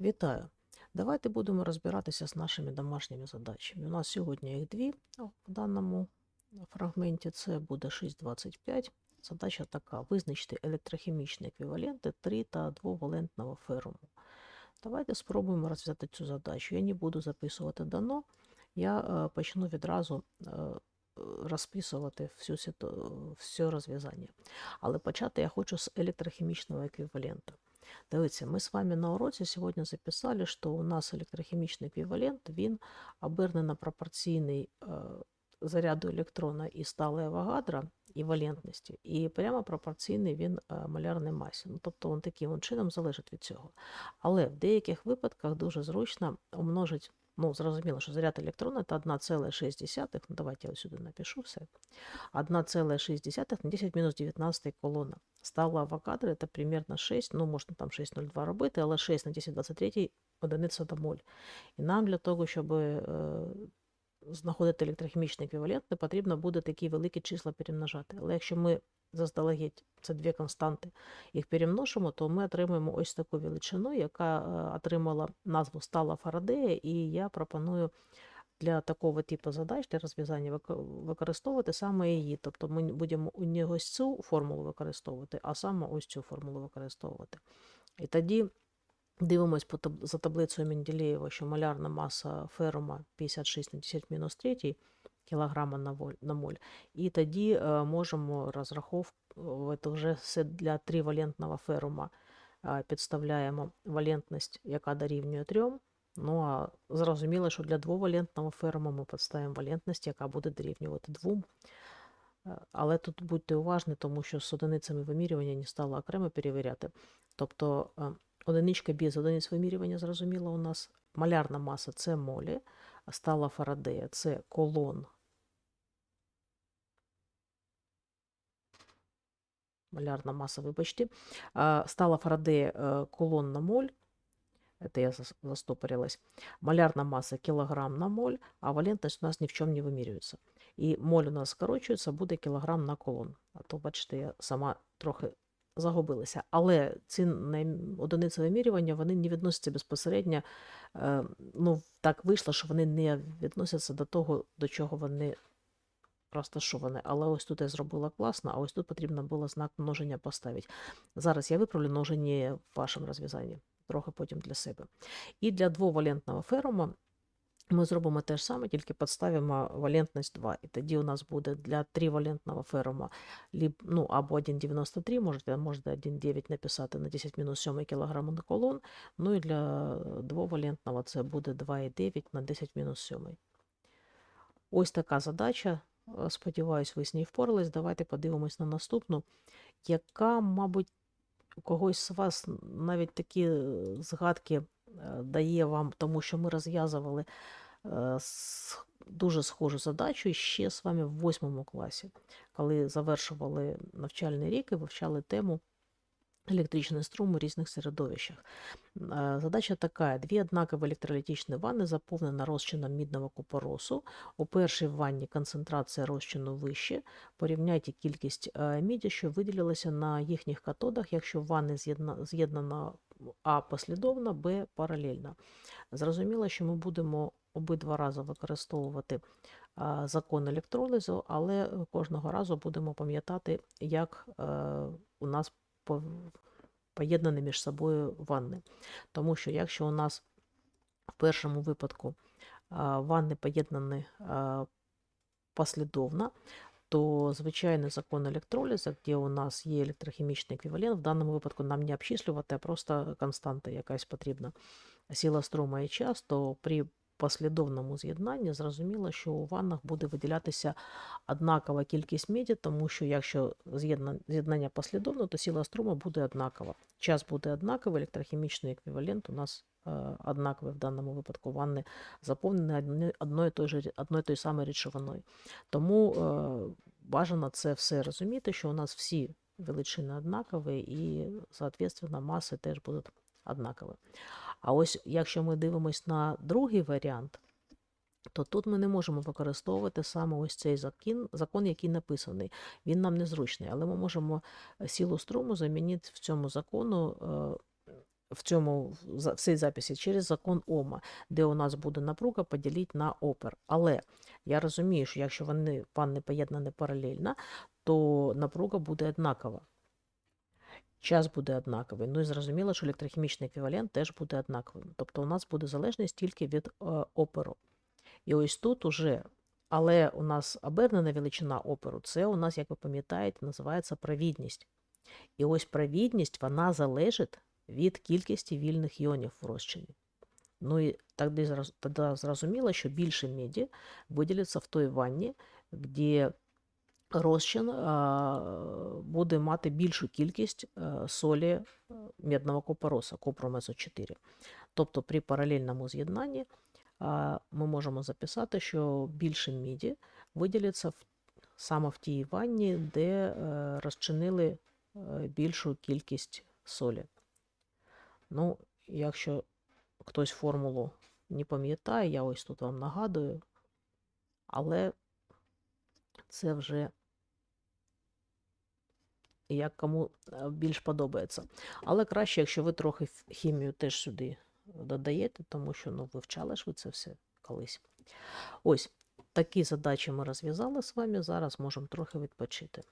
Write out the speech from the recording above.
Вітаю! Давайте будемо розбиратися з нашими домашніми задачами. У нас сьогодні їх дві в даному фрагменті. Це буде 6.25. Задача така: визначити електрохімічні еквіваленти 3 та 2-валентного феруму. Давайте спробуємо розв'язати цю задачу. Я не буду записувати дано, я е, почну відразу е, розписувати всю все розв'язання. Але почати я хочу з електрохімічного еквівалента. Дивіться, ми з вами на уроці сьогодні записали, що у нас електрохімічний еквівалент, він обернено пропорційний е, заряду електрона і сталої гадра, і валентності, і прямо пропорційний він е, малярній масі. Ну, тобто він таким чином залежить від цього. Але в деяких випадках дуже зручно умножить, ну, зрозуміло, що заряд електрона це 1,6, ну, давайте я ось сюди напишу все. 1,6 на 10 мінус 19 колона. Стала Авогадро, це примерно 6, ну можна там 6,02 робити, але 6 на 10 23 одиниця до моль. І нам для того, щоб е, знаходити електрохімічний еквівалент, не потрібно буде такі великі числа перемножати. Але якщо ми заздалегідь, це дві константи, їх перемножимо, то ми отримаємо ось таку величину, яка е, отримала назву стала Фарадея, і я пропоную для такого типу задач, для розв'язання використовувати саме її. Тобто ми будемо не ось цю формулу використовувати, а саме ось цю формулу використовувати. І тоді дивимось по таб- за таблицею Менделєєва, що малярна маса ферума 56 на 10 мінус 3 кілограма на, воль, на моль. І тоді е, можемо розраховувати вже все для тривалентного ферума. е, Підставляємо валентність, яка дорівнює 3. Ну а зрозуміло, що для двовалентного ферму ми підставимо валентність, яка буде дорівнювати 2. Е, Але тут будьте уважні, тому що з одиницями вимірювання не стало окремо перевіряти. Тобто е, одиничка без одиниць вимірювання, зрозуміло, у нас малярна маса це молі, стала Фарадея це колон. Малярна маса, вибачте. Стала Фарадея е, колон на моль. Это я застопорилась. Малярна масса килограмм на моль, а валентность у нас ни в чем не вимірюється. І моль у нас скорочується, буде кілограм на колон. А то, бачите, я сама трохи загубилася. Але ці одиниці вимірювання вони не відносяться безпосередньо. Е, ну, так вийшло, що вони не відносяться до того, до чого вони розташовані. Але ось тут я зробила класно, а ось тут потрібно було знак множення поставити. Зараз я виправлю множення в вашому розв'язанні, трохи потім для себе. І для двовалентного ферума ми зробимо те ж саме, тільки підставимо валентність 2. І тоді у нас буде для тривалентного ферума ну, або 1,93, можете, можете 1,9 написати на 10 мінус 7 кг на колон. Ну і для двовалентного це буде 2,9 на 10 мінус 7. Ось така задача. Е, Сподіваюсь, ви з нею впорались. Давайте подивимось на наступну, яка, мабуть, у когось з вас навіть такі е, згадки дає вам, тому що ми розв'язували е, дуже схожу задачу ще з вами в восьмому класі, коли завершували навчальний рік і вивчали тему електричний струм у різних середовищах. Е, Задача така: дві однакові електролітичні ванни заповнені розчином мідного купоросу. У першій ванні концентрація розчину вище. Порівняйте кількість е, міді, що виділилася на їхніх катодах, якщо ванни з'єднана А послідовно, Б паралельно. Зрозуміло, що ми будемо обидва рази використовувати закон електролізу, але кожного разу будемо пам'ятати, як е, у нас поєднані між собою ванни. Тому що якщо у нас в першому випадку ванни поєднані послідовно, то звичайний закон електролізу, де у нас є електрохімічний еквівалент, в даному випадку нам не обчислювати, а просто константа якась потрібна. Сила струму і час, то при послідовному з'єднанні зрозуміло, що у ваннах буде виділятися однакова кількість меді, тому що якщо з'єдна- з'єднання послідовно, то сила струму буде однакова. Час буде однаковий, електрохімічний еквівалент у нас е, однаковий в даному випадку ванни заповнені одною той самою речовиною. Тому е, бажано це все розуміти, що у нас всі величини однакові і, соответственно, маси теж будуть однакові. А ось якщо ми дивимось на другий варіант, то тут ми не можемо використовувати саме ось цей закон, закон, який написаний. Він нам незручний, але ми можемо силу струму замінити в цьому закону е, в цьому в цій записі через закон Ома, де у нас буде напруга поділити на опер. Але я розумію, що якщо вони ванни поєднані паралельно, то напруга буде однакова. Час буде однаковий. Ну і зрозуміло, що електрохімічний еквівалент теж буде однаковим. Тобто у нас буде залежність тільки від е, оперу. І ось тут уже, але у нас обернена величина оперу, це у нас, як ви пам'ятаєте, називається провідність. І ось провідність вона залежить від кількості вільних іонів в розчині. Ну і тоді, зрозуміло, що більше меді виділиться в той ванні, де розчин буде мати більшу кількість е, солі е, медного купороса, купру мезо 4. Тобто при паралельному з'єднанні ми можемо записати, що більше міді виділиться саме в тій ванні, де е, розчинили більшу кількість солі. Ну, якщо хтось формулу не пам'ятає, я ось тут вам нагадую, але це вже як кому е, більш подобається. Але краще, якщо ви трохи хімію теж сюди додаєте, тому що ну, вивчали ж ви це все колись. Ось такі задачі ми розв'язали з вами. Зараз можемо трохи відпочити.